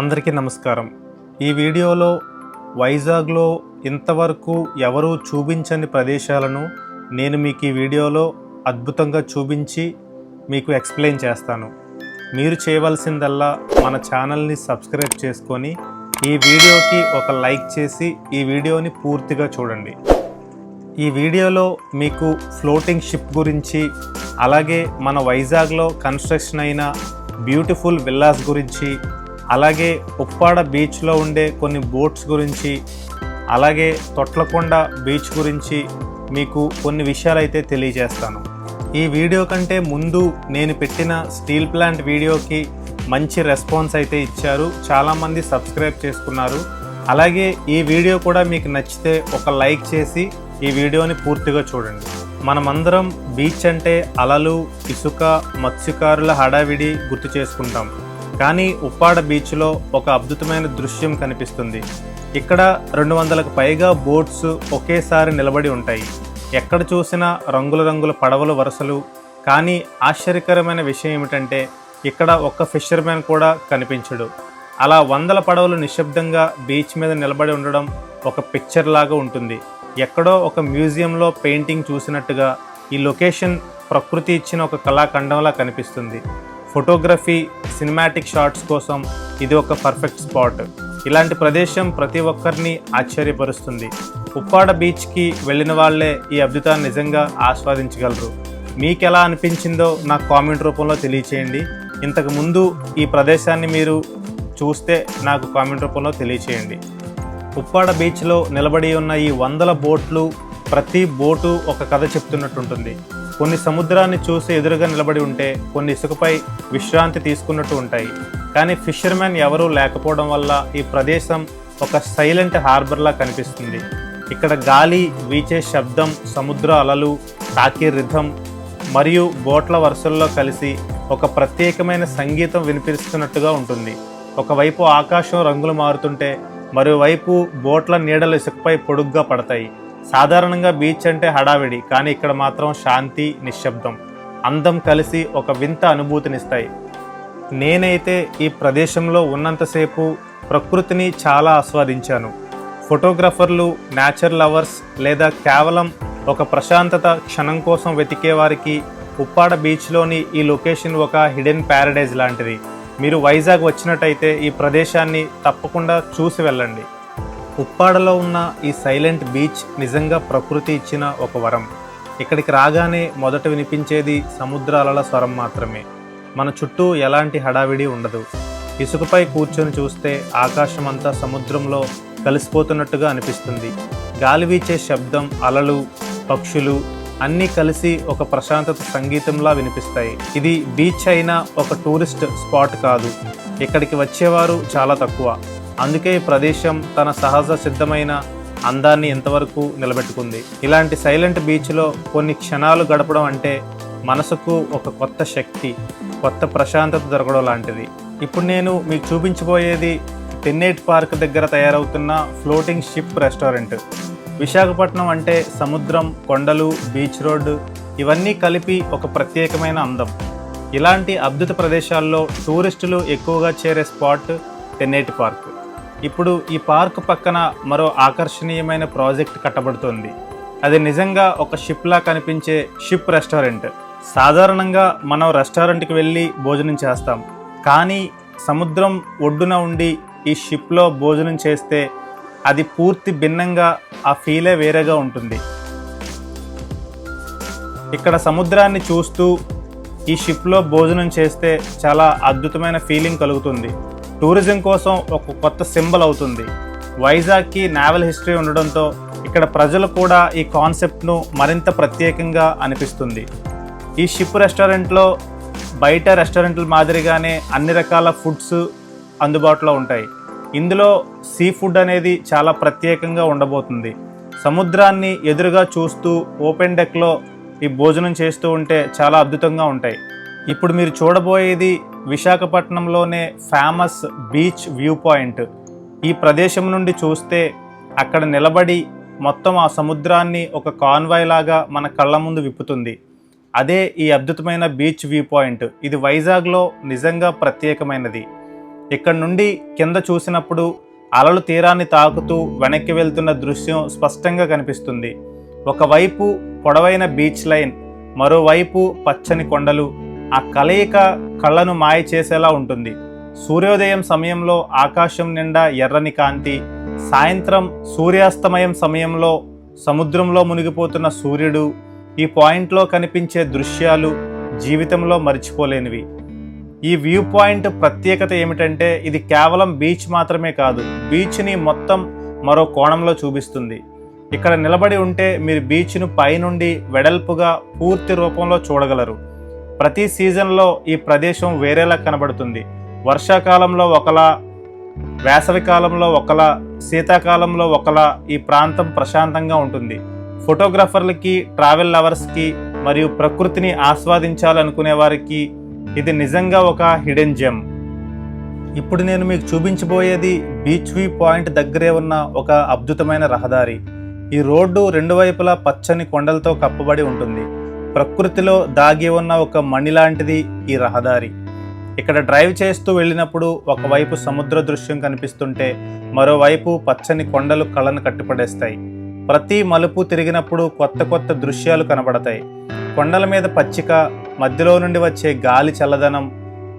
అందరికీ నమస్కారం. ఈ వీడియోలో వైజాగ్లో ఇంతవరకు ఎవరూ చూపించని ప్రదేశాలను నేను మీకు ఈ వీడియోలో అద్భుతంగా చూపించి మీకు ఎక్స్ప్లెయిన్ చేస్తాను. మీరు చేయవలసిందల్లా మన ఛానల్ని సబ్స్క్రైబ్ చేసుకొని ఈ వీడియోకి ఒక లైక్ చేసి ఈ వీడియోని పూర్తిగా చూడండి. ఈ వీడియోలో మీకు ఫ్లోటింగ్ షిప్ గురించి అలాగే మన వైజాగ్లో కన్స్ట్రక్షన్ అయిన బ్యూటిఫుల్ విల్లాస్ గురించి అలాగే ఉప్పాడ బీచ్లో ఉండే కొన్ని బోట్స్ గురించి అలాగే తొట్లకొండ బీచ్ గురించి మీకు కొన్ని విషయాలు అయితే తెలియజేస్తాను. ఈ వీడియో కంటే ముందు నేను పెట్టిన స్టీల్ ప్లాంట్ వీడియోకి మంచి రెస్పాన్స్ అయితే ఇచ్చారు. చాలామంది సబ్స్క్రైబ్ చేసుకున్నారు. అలాగే ఈ వీడియో కూడా మీకు నచ్చితే ఒక లైక్ చేసి ఈ వీడియోని పూర్తిగా చూడండి. మనమందరం బీచ్ అంటే అలలు ఇసుక మత్స్యకారుల హడావిడి గుర్తు చేసుకుంటాం. కానీ ఉప్పాడ బీచ్లో ఒక అద్భుతమైన దృశ్యం కనిపిస్తుంది. ఇక్కడ రెండు వందలకు పైగా బోట్స్ ఒకేసారి నిలబడి ఉంటాయి. ఎక్కడ చూసినా రంగుల రంగుల పడవల వరుసలు. కానీ ఆశ్చర్యకరమైన విషయం ఏమిటంటే ఇక్కడ ఒక్క ఫిషర్మ్యాన్ కూడా కనిపించడు. అలా వందల పడవలు నిశ్శబ్దంగా బీచ్ మీద నిలబడి ఉండడం ఒక పిక్చర్ లాగా ఉంటుంది. ఎక్కడో ఒక మ్యూజియంలో పెయింటింగ్ చూసినట్టుగా ఈ లొకేషన్ ప్రకృతి ఇచ్చిన ఒక కళాఖండంలా కనిపిస్తుంది. ఫోటోగ్రఫీ సినిమాటిక్ షాట్స్ కోసం ఇది ఒక పర్ఫెక్ట్ స్పాట్. ఇలాంటి ప్రదేశం ప్రతి ఒక్కరిని ఆశ్చర్యపరుస్తుంది. ఉప్పాడ బీచ్కి వెళ్ళిన వాళ్ళే ఈ అద్భుతాన్ని నిజంగా ఆస్వాదించగలరు. మీకు ఎలా అనిపించిందో నాకు కామెంట్ రూపంలో తెలియచేయండి. ఇంతకుముందు ఈ ప్రదేశాన్ని మీరు చూస్తే నాకు కామెంట్ రూపంలో తెలియచేయండి. ఉప్పాడ బీచ్లో నిలబడి ఉన్న ఈ వందల బోట్లు ప్రతి బోటు ఒక కథ చెప్తున్నట్టుంటుంది. కొన్ని సముద్రాన్ని చూసి ఎదురుగా నిలబడి ఉంటే కొన్ని ఇసుకపై విశ్రాంతి తీసుకున్నట్టు ఉంటాయి. కానీ ఫిషర్మెన్ ఎవరూ లేకపోవడం వల్ల ఈ ప్రదేశం ఒక సైలెంట్ హార్బర్లా కనిపిస్తుంది. ఇక్కడ గాలి వీచే శబ్దం సముద్ర అలలు తాకే రిథం మరియు బోట్ల వరుసల్లో కలిసి ఒక ప్రత్యేకమైన సంగీతం వినిపిస్తున్నట్టుగా ఉంటుంది. ఒకవైపు ఆకాశం రంగులు మారుతుంటే మరోవైపు బోట్ల నీడలు ఇసుకపై పొడుగ్గా పడతాయి. సాధారణంగా బీచ్ అంటే హడావిడి కానీ ఇక్కడ మాత్రం శాంతి నిశ్శబ్దం. అందం కలిసి ఒక వింత అనుభూతినిస్తాయి. నేనైతే ఈ ప్రదేశంలో ఉన్నంతసేపు ప్రకృతిని చాలా ఆస్వాదించాను. ఫోటోగ్రఫర్లు నేచర్ లవర్స్ లేదా కేవలం ఒక ప్రశాంతత క్షణం కోసం వెతికే వారికి ఉప్పాడ బీచ్లోని ఈ లొకేషన్ ఒక హిడెన్ ప్యారడైజ్ లాంటిది. మీరు వైజాగ్ వచ్చినట్టయితే ఈ ప్రదేశాన్ని తప్పకుండా చూసి వెళ్ళండి. ఉప్పాడలో ఉన్న ఈ సైలెంట్ బీచ్ నిజంగా ప్రకృతి ఇచ్చిన ఒక వరం. ఇక్కడికి రాగానే మొదట వినిపించేది సముద్రాలల స్వరం మాత్రమే. మన చుట్టూ ఎలాంటి హడావిడి ఉండదు. ఇసుకపై కూర్చొని చూస్తే ఆకాశం అంతా సముద్రంలో కలిసిపోతున్నట్టుగా అనిపిస్తుంది. గాలి వీచే శబ్దం అలలు పక్షులు అన్నీ కలిసి ఒక ప్రశాంతత సంగీతంలా వినిపిస్తాయి. ఇది బీచ్ అయినా ఒక టూరిస్ట్ స్పాట్ కాదు. ఇక్కడికి వచ్చేవారు చాలా తక్కువ. అందుకే ఈ ప్రదేశం తన సహజ సిద్ధమైన అందాన్ని ఎంతవరకు నిలబెట్టుకుంది. ఇలాంటి సైలెంట్ బీచ్లో కొన్ని క్షణాలు గడపడం అంటే మనసుకు ఒక కొత్త శక్తి కొత్త ప్రశాంతత దొరకడం లాంటిది. ఇప్పుడు నేను మీకు చూపించబోయేది తెన్నేట్ పార్క్ దగ్గర తయారవుతున్న ఫ్లోటింగ్ షిప్ రెస్టారెంట్. విశాఖపట్నం అంటే సముద్రం కొండలు బీచ్ రోడ్డు ఇవన్నీ కలిపి ఒక ప్రత్యేకమైన అందం. ఇలాంటి అద్భుత ప్రదేశాల్లో టూరిస్టులు ఎక్కువగా చేరే స్పాట్ తెన్నేటి పార్క్. ఇప్పుడు ఈ పార్క్ పక్కన మరో ఆకర్షణీయమైన ప్రాజెక్ట్ కట్టబడుతోంది. అది నిజంగా ఒక షిప్లా కనిపించే షిప్ రెస్టారెంట్. సాధారణంగా మనం రెస్టారెంట్కి వెళ్ళి భోజనం చేస్తాం. కానీ సముద్రం ఒడ్డున ఉండి ఈ షిప్లో భోజనం చేస్తే అది పూర్తి భిన్నంగా ఆ ఫీలే వేరేగా ఉంటుంది. ఇక్కడ సముద్రాన్ని చూస్తూ ఈ షిప్లో భోజనం చేస్తే చాలా అద్భుతమైన ఫీలింగ్ కలుగుతుంది. టూరిజం కోసం ఒక కొత్త సింబల్ అవుతుంది. వైజాగ్కి నావల్ హిస్టరీ ఉండడంతో ఇక్కడ ప్రజలు కూడా ఈ కాన్సెప్ట్ను మరింత ప్రత్యేకంగా అనిపిస్తుంది. ఈ షిప్ రెస్టారెంట్లో బయట రెస్టారెంట్ల మాదిరిగానే అన్ని రకాల ఫుడ్స్ అందుబాటులో ఉంటాయి. ఇందులో సీ ఫుడ్ అనేది చాలా ప్రత్యేకంగా ఉండబోతుంది. సముద్రాన్ని ఎదురుగా చూస్తూ ఓపెన్ డెక్లో ఈ భోజనం చేస్తూ ఉంటే చాలా అద్భుతంగా ఉంటాయి. ఇప్పుడు మీరు చూడబోయేది విశాఖపట్నంలోనే ఫేమస్ బీచ్ వ్యూ పాయింట్. ఈ ప్రదేశం నుండి చూస్తే అక్కడ నిలబడి మొత్తం ఆ సముద్రాన్ని ఒక కాన్వాయ్ లాగా మన కళ్ళ ముందు విప్పుతుంది. అదే ఈ అద్భుతమైన బీచ్ వ్యూ పాయింట్. ఇది వైజాగ్లో నిజంగా ప్రత్యేకమైనది. ఇక్కడ నుండి కింద చూసినప్పుడు అలలు తీరాన్ని తాకుతూ వెనక్కి వెళ్తున్న దృశ్యం స్పష్టంగా కనిపిస్తుంది. ఒకవైపు పొడవైన బీచ్ లైన్ మరోవైపు పచ్చని కొండలు ఆ కలయిక కళ్ళను మాయ చేసేలా ఉంటుంది. సూర్యోదయం సమయంలో ఆకాశం నిండా ఎర్రని కాంతి సాయంత్రం సూర్యాస్తమయం సమయంలో సముద్రంలో మునిగిపోతున్న సూర్యుడు ఈ పాయింట్లో కనిపించే దృశ్యాలు జీవితంలో మర్చిపోలేనివి. ఈ వ్యూ పాయింట్ ప్రత్యేకత ఏమిటంటే ఇది కేవలం బీచ్ మాత్రమే కాదు బీచ్ని మొత్తం మరో కోణంలో చూపిస్తుంది. ఇక్కడ నిలబడి ఉంటే మీరు బీచ్ను పైనుండి వెడల్పుగా పూర్తి రూపంలో చూడగలరు. ప్రతి సీజన్లో ఈ ప్రదేశం వేరేలా కనబడుతుంది. వర్షాకాలంలో ఒకలా వేసవి కాలంలో ఒకలా శీతాకాలంలో ఒకలా ఈ ప్రాంతం ప్రశాంతంగా ఉంటుంది. ఫోటోగ్రాఫర్లకి ట్రావెల్ లవర్స్కి మరియు ప్రకృతిని ఆస్వాదించాలనుకునే వారికి ఇది నిజంగా ఒక హిడెన్ జెమ్. ఇప్పుడు నేను మీకు చూపించబోయేది బీచ్ వ్యూ పాయింట్ దగ్గరే ఉన్న ఒక అద్భుతమైన రహదారి. ఈ రోడ్డు రెండు వైపులా పచ్చని కొండలతో కప్పబడి ఉంటుంది. ప్రకృతిలో దాగి ఉన్న ఒక మణి లాంటిది ఈ రహదారి. ఇక్కడ డ్రైవ్ చేస్తూ వెళ్ళినప్పుడు ఒకవైపు సముద్ర దృశ్యం కనిపిస్తుంటే మరోవైపు పచ్చని కొండలు కళ్ళను కట్టిపడేస్తాయి. ప్రతి మలుపు తిరిగినప్పుడు కొత్త కొత్త దృశ్యాలు కనబడతాయి. కొండల మీద పచ్చిక మధ్యలో నుండి వచ్చే గాలి చల్లదనం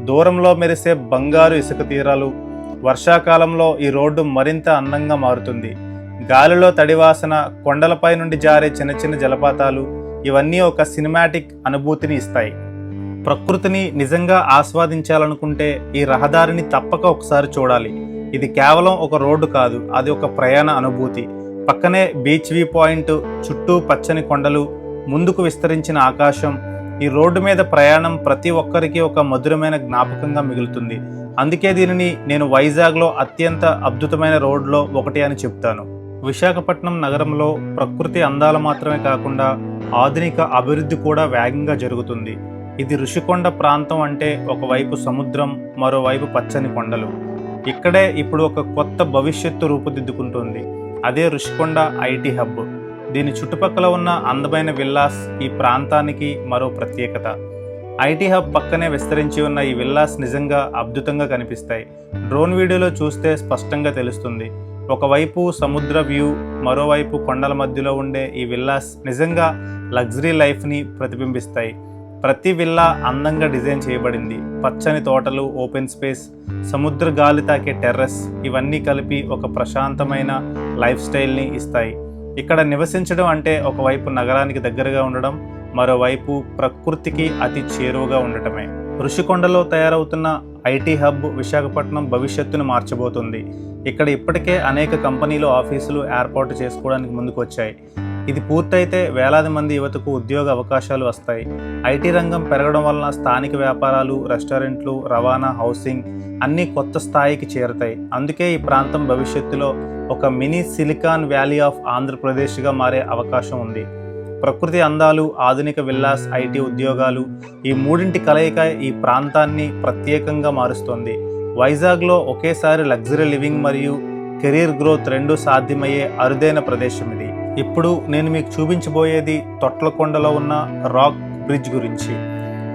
దూరంలో మెరిసే బంగారు ఇసుక తీరాలు వర్షాకాలంలో ఈ రోడ్డు మరింత అందంగా మారుతుంది. గాలిలో తడివాసన కొండలపై నుండి జారే చిన్న చిన్న జలపాతాలు ఇవన్నీ ఒక సినిమాటిక్ అనుభూతిని ఇస్తాయి. ప్రకృతిని నిజంగా ఆస్వాదించాలనుకుంటే ఈ రహదారిని తప్పక ఒకసారి చూడాలి. ఇది కేవలం ఒక రోడ్డు కాదు అది ఒక ప్రయాణ అనుభూతి. పక్కనే బీచ్ వ్యూ పాయింట్ చుట్టూ పచ్చని కొండలు ముందుకు విస్తరించిన ఆకాశం. ఈ రోడ్డు మీద ప్రయాణం ప్రతి ఒక్కరికి ఒక మధురమైన జ్ఞాపకంగా మిగులుతుంది. అందుకే దీనిని నేను వైజాగ్లో అత్యంత అద్భుతమైన రోడ్లో ఒకటి అని చెప్తాను. విశాఖపట్నం నగరంలో ప్రకృతి అందాలు మాత్రమే కాకుండా ఆధునిక అభివృద్ధి కూడా వేగంగా జరుగుతుంది. ఇది ఋషికొండ ప్రాంతం అంటే ఒకవైపు సముద్రం మరోవైపు పచ్చని కొండలు. ఇక్కడే ఇప్పుడు ఒక కొత్త భవిష్యత్తు రూపుదిద్దుకుంటుంది. అదే ఋషికొండ ఐటీ హబ్. దీని చుట్టుపక్కల ఉన్న అందమైన విల్లాస్ ఈ ప్రాంతానికి మరో ప్రత్యేకత. ఐటీ హబ్ పక్కనే విస్తరించి ఉన్న ఈ విల్లాస్ నిజంగా అద్భుతంగా కనిపిస్తాయి. డ్రోన్ వీడియోలో చూస్తే స్పష్టంగా తెలుస్తుంది. ఒకవైపు సముద్ర వ్యూ మరోవైపు కొండల మధ్యలో ఉండే ఈ విల్లాస్ నిజంగా లగ్జరీ లైఫ్ని ప్రతిబింబిస్తాయి. ప్రతి విల్లా అందంగా డిజైన్ చేయబడింది. పచ్చని తోటలు ఓపెన్ స్పేస్ సముద్ర గాలి తాకే టెర్రస్ ఇవన్నీ కలిపి ఒక ప్రశాంతమైన లైఫ్ స్టైల్ని ఇస్తాయి. ఇక్కడ నివసించడం అంటే ఒకవైపు నగరానికి దగ్గరగా ఉండడం మరోవైపు ప్రకృతికి అతి చేరువగా ఉండటమే. ఋషికొండలో తయారవుతున్న ఐటీ హబ్ విశాఖపట్నం భవిష్యత్తును మార్చబోతుంది. ఇక్కడ ఇప్పటికే అనేక కంపెనీలు ఆఫీసులు ఏర్పాటు చేసుకోవడానికి ముందుకు వచ్చాయి ఇది పూర్తయితే వేలాది మంది యువతకు ఉద్యోగ అవకాశాలు వస్తాయి. ఐటీ రంగం పెరగడం వలన స్థానిక వ్యాపారాలు రెస్టారెంట్లు రవాణా హౌసింగ్ అన్నీ కొత్త స్థాయికి చేరుతాయి. అందుకే ఈ ప్రాంతం భవిష్యత్తులో ఒక మినీ సిలికాన్ వ్యాలీ ఆఫ్ ఆంధ్రప్రదేశ్గా మారే అవకాశం ఉంది. ప్రకృతి అందాలు ఆధునిక విల్లాస్ ఐటీ ఉద్యోగాలు ఈ మూడింటి కలయిక ఈ ప్రాంతాన్ని ప్రత్యేకంగా మారుస్తోంది. వైజాగ్లో ఒకేసారి లగ్జరీ లివింగ్ మరియు కెరీర్ గ్రోత్ రెండు సాధ్యమయ్యే అరుదైన ప్రదేశం ఇది. ఇప్పుడు నేను మీకు చూపించబోయేది తొట్లకొండలో ఉన్న రాక్ బ్రిడ్జ్ గురించి.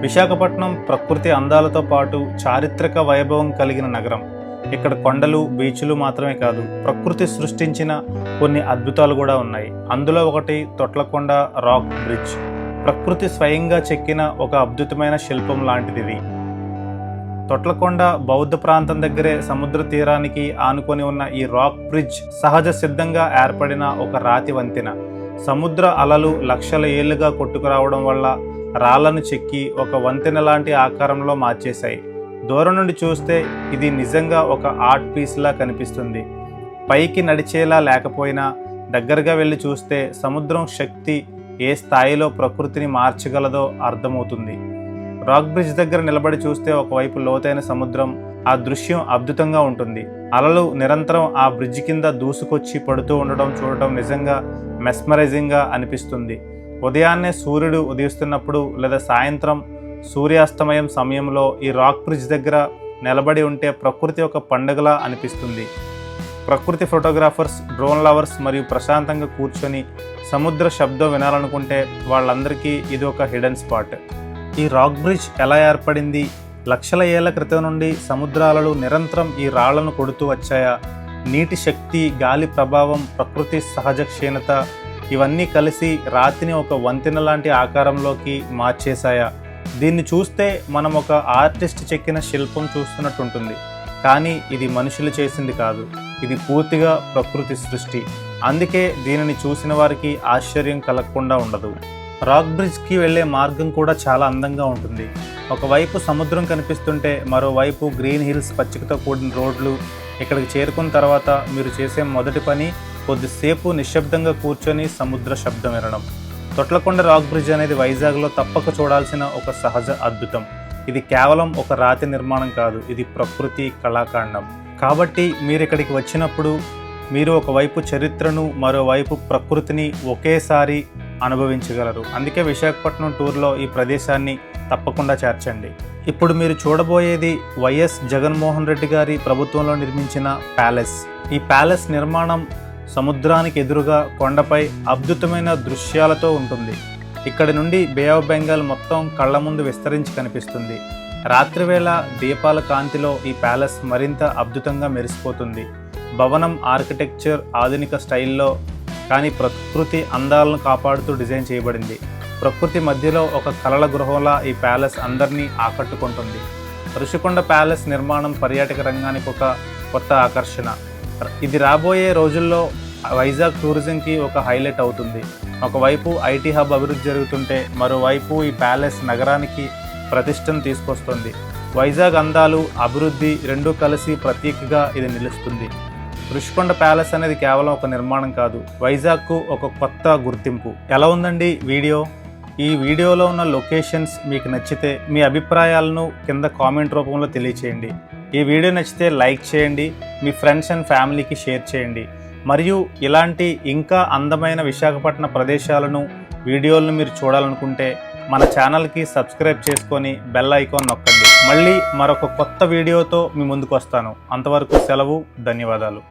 విశాఖపట్నం ప్రకృతి అందాలతో పాటు చారిత్రక వైభవం కలిగిన నగరం. ఇక్కడ కొండలు బీచ్లు మాత్రమే కాదు ప్రకృతి సృష్టించిన కొన్ని అద్భుతాలు కూడా ఉన్నాయి. అందులో ఒకటి తొట్లకొండ రాక్ బ్రిడ్జ్. ప్రకృతి స్వయంగా చెక్కిన ఒక అద్భుతమైన శిల్పం లాంటిది ఇది తొట్లకొండ బౌద్ధ ప్రాంతం దగ్గరే సముద్ర తీరానికి ఆనుకొని ఉన్న ఈ రాక్ బ్రిడ్జ్ సహజ సిద్ధంగా ఏర్పడిన ఒక రాతి వంతెన. సముద్ర అలలు లక్షల ఏళ్ళుగా కొట్టుకురావడం వల్ల రాళ్ళను చెక్కి ఒక వంతెన లాంటి ఆకారంలో మార్చేశాయి. దూరం నుండి చూస్తే ఇది నిజంగా ఒక ఆర్ట్ పీస్లా కనిపిస్తుంది. పైకి నడిచేలా లేకపోయినా దగ్గరగా వెళ్ళి చూస్తే సముద్రం శక్తి ఏ స్థాయిలో ప్రకృతిని మార్చగలదో అర్థమవుతుంది. రాక్ బ్రిడ్జ్ దగ్గర నిలబడి చూస్తే ఒకవైపు లోతైన సముద్రం ఆ దృశ్యం అద్భుతంగా ఉంటుంది. అలలు నిరంతరం ఆ బ్రిడ్జ్ కింద దూసుకొచ్చి పడుతూ ఉండడం చూడటం నిజంగా మెస్మరైజింగ్గా అనిపిస్తుంది. ఉదయాన్నే సూర్యుడు ఉదయిస్తున్నప్పుడు లేదా సాయంత్రం సూర్యాస్తమయం సమయంలో ఈ రాక్ బ్రిడ్జ్ దగ్గర నిలబడి ఉంటే ప్రకృతి ఒక పండుగలా అనిపిస్తుంది. ప్రకృతి ఫోటోగ్రాఫర్స్ డ్రోన్ లవర్స్ మరియు ప్రశాంతంగా కూర్చొని సముద్ర శబ్దం వినాలనుకుంటే వాళ్ళందరికీ ఇది ఒక హిడెన్ స్పాట్. ఈ రాక్ బ్రిడ్జ్ ఎలా ఏర్పడింది? లక్షల ఏళ్ళ క్రితం నుండి సముద్రాలలో నిరంతరం ఈ రాళ్ళను కొడుతూ వచ్చాయా? నీటి శక్తి గాలి ప్రభావం ప్రకృతి సహజ క్షీణత ఇవన్నీ కలిసి రాతిని ఒక వంతెన లాంటి ఆకారంలోకి మార్చేశాయా? దీన్ని చూస్తే మనం ఒక ఆర్టిస్ట్ చెక్కిన శిల్పం చూస్తున్నట్టు ఉంటుంది కానీ ఇది మనుషులు చేసింది కాదు. ఇది పూర్తిగా ప్రకృతి సృష్టి. అందుకే దీనిని చూసిన వారికి ఆశ్చర్యం కలగకుండా ఉండదు. రాక్ బ్రిడ్జ్కి వెళ్ళే మార్గం కూడా చాలా అందంగా ఉంటుంది. ఒకవైపు సముద్రం కనిపిస్తుంటే మరోవైపు గ్రీన్ హిల్స్ పచ్చికతో కూడిన రోడ్లు. ఇక్కడికి చేరుకున్న తర్వాత మీరు చేసే మొదటి పని కొద్దిసేపు నిశ్శబ్దంగా కూర్చొని సముద్ర శబ్దం వినడం. తొట్లకొండ రాక్ బ్రిడ్జ్ అనేది వైజాగ్లో తప్పక చూడాల్సిన ఒక సహజ అద్భుతం. ఇది కేవలం ఒక రాతి నిర్మాణం కాదు ఇది ప్రకృతి కళాకాండం. కాబట్టి మీరు ఇక్కడికి వచ్చినప్పుడు మీరు ఒకవైపు చరిత్రను మరోవైపు ప్రకృతిని ఒకేసారి అనుభవించగలరు. అందుకే విశాఖపట్నం టూర్లో ఈ ప్రదేశాన్ని తప్పకుండా చేర్చండి. ఇప్పుడు మీరు చూడబోయేది వైఎస్ జగన్మోహన్ రెడ్డి గారి ప్రభుత్వంలో నిర్మించిన ప్యాలెస్. ఈ ప్యాలెస్ నిర్మాణం సముద్రానికి ఎదురుగా కొండపై అద్భుతమైన దృశ్యాలతో ఉంటుంది. ఇక్కడి నుండి బే ఆఫ్ బెంగాల్ మొత్తం కళ్ళ ముందు విస్తరించి కనిపిస్తుంది. రాత్రివేళ దీపాల కాంతిలో ఈ ప్యాలెస్ మరింత అద్భుతంగా మెరిసిపోతుంది. భవనం ఆర్కిటెక్చర్ ఆధునిక స్టైల్లో కానీ ప్రకృతి అందాలను కాపాడుతూ డిజైన్ చేయబడింది. ప్రకృతి మధ్యలో ఒక కలల గృహంలా ఈ ప్యాలెస్ అందరినీ ఆకట్టుకుంటుంది. ఋషికొండ ప్యాలెస్ నిర్మాణం పర్యాటక రంగానికి ఒక కొత్త ఆకర్షణ. ఇది రాబోయే రోజుల్లో వైజాగ్ టూరిజంకి ఒక హైలైట్ అవుతుంది. ఒకవైపు ఐటీ హబ్ అభివృద్ధి జరుగుతుంటే మరోవైపు ఈ ప్యాలెస్ నగరానికి ప్రతిష్టను తీసుకొస్తుంది. వైజాగ్ అందాలు అభివృద్ధి రెండూ కలిసి ప్రత్యేకగా ఇది నిలుస్తుంది. ఋషికొండ ప్యాలెస్ అనేది కేవలం ఒక నిర్మాణం కాదు వైజాగ్కు ఒక కొత్త గుర్తింపు. ఎలా ఉందండి వీడియో? ఈ వీడియోలో ఉన్న లొకేషన్స్ మీకు నచ్చితే మీ అభిప్రాయాలను కింద కామెంట్ రూపంలో తెలియచేయండి. ఈ వీడియో నచ్చితే లైక్ చేయండి మీ ఫ్రెండ్స్ అండ్ ఫ్యామిలీకి షేర్ చేయండి. మరియు ఇలాంటి ఇంకా అందమైన విశాఖపట్నం ప్రదేశాలను వీడియోలను మీరు చూడాలనుకుంటే మన ఛానల్కి సబ్స్క్రైబ్ చేసుకొని బెల్ ఐకాన్ నొక్కండి. మళ్ళీ మరొక కొత్త వీడియోతో మీ ముందుకు వస్తాను. అంతవరకు సెలవు ధన్యవాదాలు.